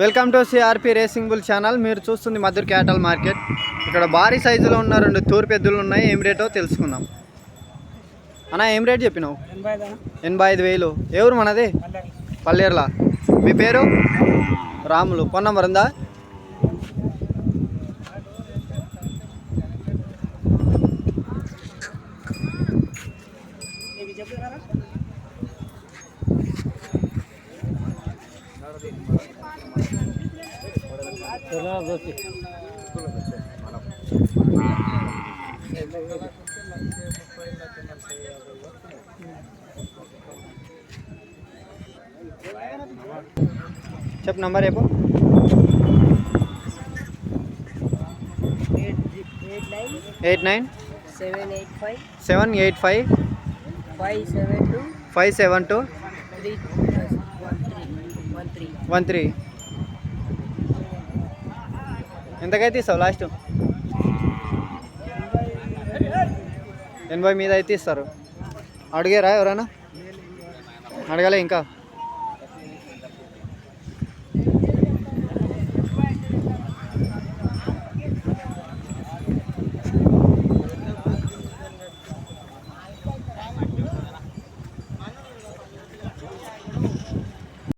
Welcome to CRP racing bull channel. మీరు చూస్తుంది Madhur క్యాటల్ market. ఇక్కడ భారీ సైజులో ఉన్న రెండు తూర్పు ఎద్దులు ఉన్నాయి. ఏం రేటో తెలుసుకుందాం. అన్న ఏం రేట్ చెప్పినావు? ఎనభై ఐదు వేలు. ఎవరు మనది? పల్లేరులా. మీ పేరు? రాములు. ఫోన్ నంబర్ ఉందా? చెప్పు నంబర్ చెప్పు eight eight nine eight nine seven eight five seven eight five five seven two five seven two three one three One three ఎంతకైతే ఇస్తావు లాస్ట్ ఎనభై మీద అయితే ఇస్తారు అడిగారా ఎవరైనా? అడగలే ఇంకా.